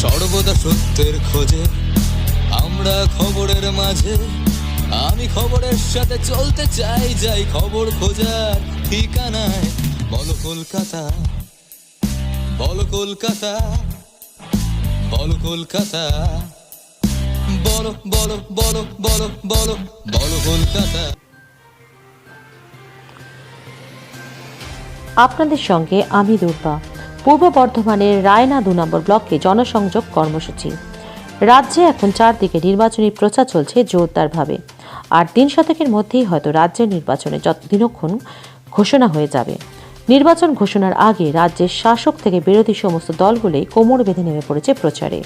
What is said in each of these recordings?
সর্বদা সত্যের খোঁজে, আমরা খবরের মাঝে। আমি খবরের সাথে চলতে চাই, যাই খবর খোঁজার ঠিকানায়। বলো কলকাতা বলো কলকাতা বলো কলকাতা, বলো বলো বলো বলো বলো বলো কলকাতা। আপনাদের সঙ্গে আমি দুর্বা পূর্ব বর্ধমানের রায়না দু নম্বর ব্লকে জনসংযোগ কর্মসূচি। রাজ্যে এখন চারদিকে নির্বাচনী প্রচার চলছে জোরদারভাবে। আর তিন শতকের মধ্যেই হয়তো রাজ্যের নির্বাচনে দিনক্ষণ ঘোষণা হয়ে যাবে। নির্বাচন ঘোষণার আগে রাজ্যের শাসক থেকে বিরোধী সমস্ত দলগুলোই কোমর বেঁধে নেমে পড়েছে প্রচারে।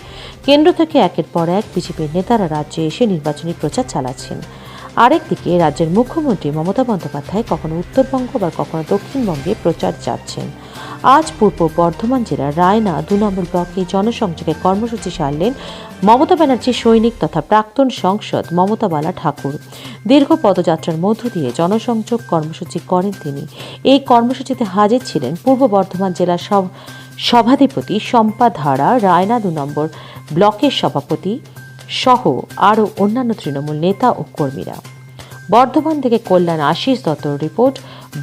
কেন্দ্র থেকে একের পর এক বিজেপির নেতারা রাজ্যে এসে নির্বাচনী প্রচার চালাচ্ছেন। আরেকদিকে রাজ্যের মুখ্যমন্ত্রী মমতা বন্দ্যোপাধ্যায় কখনো উত্তরবঙ্গ বা কখনো দক্ষিণবঙ্গে প্রচার যাচ্ছেন আজ পূর্ব বর্ধমান জেলার রায়না দু নম্বর ব্লকে জনসংযোগে কর্মসূচি সারলেন মমতা ব্যানার্জি সৈনিক তথা প্রাক্তন সংসদ মমতা বালা ঠাকুর। দীর্ঘ পদযাত্রার মধ্য দিয়ে জনসংযোগ কর্মসূচি করেন তিনি। এই কর্মসূচিতে হাজির ছিলেন পূর্ব বর্ধমান জেলার সভাধিপতি শম্পা ধারা, রায়না দু নম্বর ব্লকের সভাপতি সহ আরও অন্যান্য তৃণমূল নেতা ও কর্মীরা। বর্ধমান থেকে কল্যাণ আশিস দত্তর রিপোর্ট,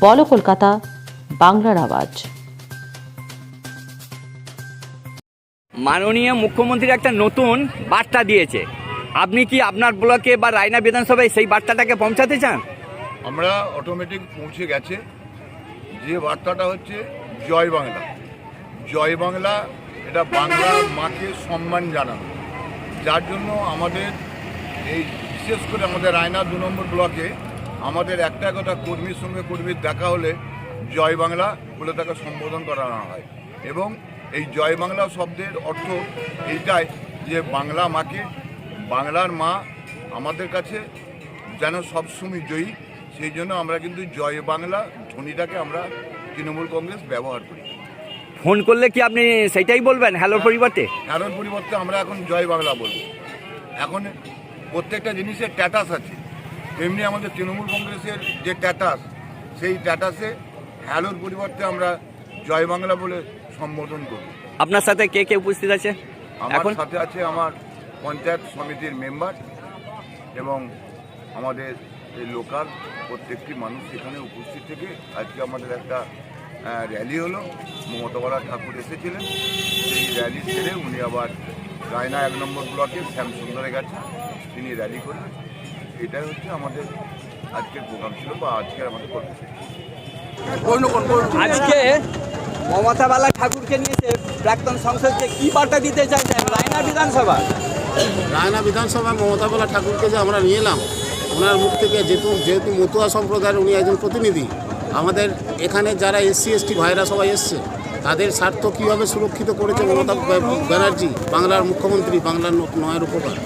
বল কলকাতা, বাংলার আওয়াজ। মাননীয় মুখ্যমন্ত্রী একটা নতুন বার্তা দিয়েছে। আপনি কি আপনার ব্লকে বা রায়না বিধানসভায় সেই বার্তাটাকে পৌঁছাতে চান? আমরা অটোমেটিক পৌঁছে গেছে। যে বার্তাটা হচ্ছে জয় বাংলা। জয় বাংলা, এটা বাংলা মাকে সম্মান জানানো। যার জন্য আমাদের এই বিশেষ করে আমাদের রায়না দু নম্বর ব্লকে আমাদের একটা কথা কর্মীর সঙ্গে কর্মীর দেখা হলে জয় বাংলা বলে তাকে সম্বোধন করানো হয়। এবং এই জয় বাংলা শব্দের অর্থ এইটাই যে বাংলা মাকে বাংলার মা আমাদের কাছে যেন সবসময় জয়ী। সেই জন্য আমরা কিন্তু জয় বাংলা ধ্বনিটাকে আমরা তৃণমূল কংগ্রেস ব্যবহার করি। ফোন করলে কি আপনি সেটাই বলবেন হ্যালোর পরিবর্তে? কারণ পরিবর্তে আমরা এখন জয় বাংলা বলব। এখন প্রত্যেকটা জিনিসের ট্যাটাস আছে। তেমনি আমাদের তৃণমূল কংগ্রেসের যে ট্যাটাস সেই ট্যাটাসে হ্যালোর পরিবর্তে আমরা জয় বাংলা বলে সম্বোধন করি আপনার সাথে কে কে উপস্থিত আছে? আমার এখন? সাথে আছে আমার পঞ্চায়েত সমিতির মেম্বার এবং আমাদের এই লোকাল প্রত্যেকটি মানুষ এখানে উপস্থিত থেকে আজকে আমাদের একটা র্যালি হলো। মমতাবালা ঠাকুর এসেছিলেন। সেই র্যালি ছেড়ে উনি আবার রায়না এক নম্বর ব্লকে শ্যামসুন্দরে গেছেন। তিনি র্যালি করলেন। এটাই হচ্ছে আমাদের আজকের প্রোগ্রাম ছিল বা আজকের আমাদের কর্মসূচি। আজকে মমতা বালা ঠাকুরকে নিয়েছে প্রাক্তন সংসদকে কি বার্তা দিতে চাইছেন রায়না বিধানসভা? রায়না বিধানসভা মমতা বালা ঠাকুরকে যে আমরা নিয়ে এলাম, ওনার মুখ থেকে যেহেতু যেহেতু মতুয়া সম্প্রদায়ের উনি একজন প্রতিনিধি, আমাদের এখানে যারা এসসি, এসটি ভাইরা সবাই এসছে, তাদের স্বার্থ কীভাবে সুরক্ষিত করেছে মমতা ব্যানার্জি, বাংলার মুখ্যমন্ত্রী, বাংলার নয়ের উপকার?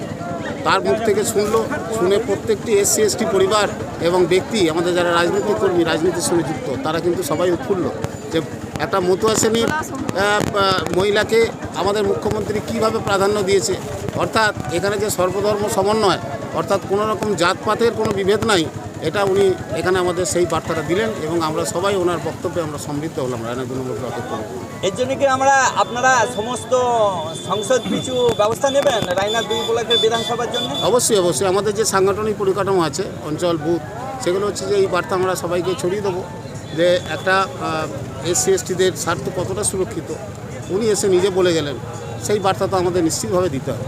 তার মুখ থেকে শুনলো, শুনে প্রত্যেকটি এসসি, এসটি পরিবার এবং ব্যক্তি, আমাদের যারা রাজনৈতিক কর্মী, রাজনীতির সঙ্গে যুক্ত, তারা কিন্তু সবাই উৎফুল্ল। একটা মতুয়া শ্রেণির মহিলাকে আমাদের মুখ্যমন্ত্রী কীভাবে প্রাধান্য দিয়েছে? অর্থাৎ এখানে যে সর্বধর্ম সমন্বয় অর্থাৎ কোনো রকম জাতপাতের কোনো বিভেদ নাই এটা উনি এখানে আমাদের সেই বার্তাটা দিলেন এবং আমরা সবাই ওনার বক্তব্যে আমরা সমৃদ্ধ হলাম। রায়না দু নম্বর ব্লকের। এর জন্য কি আমরা আপনারা সমস্ত সংসদ পিছু ব্যবস্থা নেবেন রায়না দুই ব্লকের বিধানসভার জন্য? অবশ্যই অবশ্যই। আমাদের যে সাংগঠনিক পরিকাঠামো আছে অঞ্চল বুথ সেগুলো হচ্ছে যে এই বার্তা আমরা সবাইকে ছড়িয়ে দেবো। যে একটা এসসি এসটিদের স্বার্থ কতটা সুরক্ষিত, উনি এসে নিজে বলে গেলেন, সেই বার্তা তো আমাদের নিশ্চিতভাবে দিতে হবে।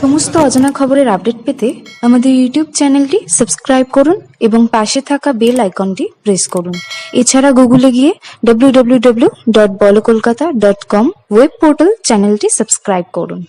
সমস্ত অজানা খবরের আপডেট পেতে আমাদের ইউটিউব চ্যানেলটি সাবস্ক্রাইব করুন এবং পাশে থাকা বেল আইকনটি প্রেস করুন। এছাড়া গুগলে গিয়ে W dot Kolkata dot com web portal চ্যানেলটি সাবস্ক্রাইব করুন।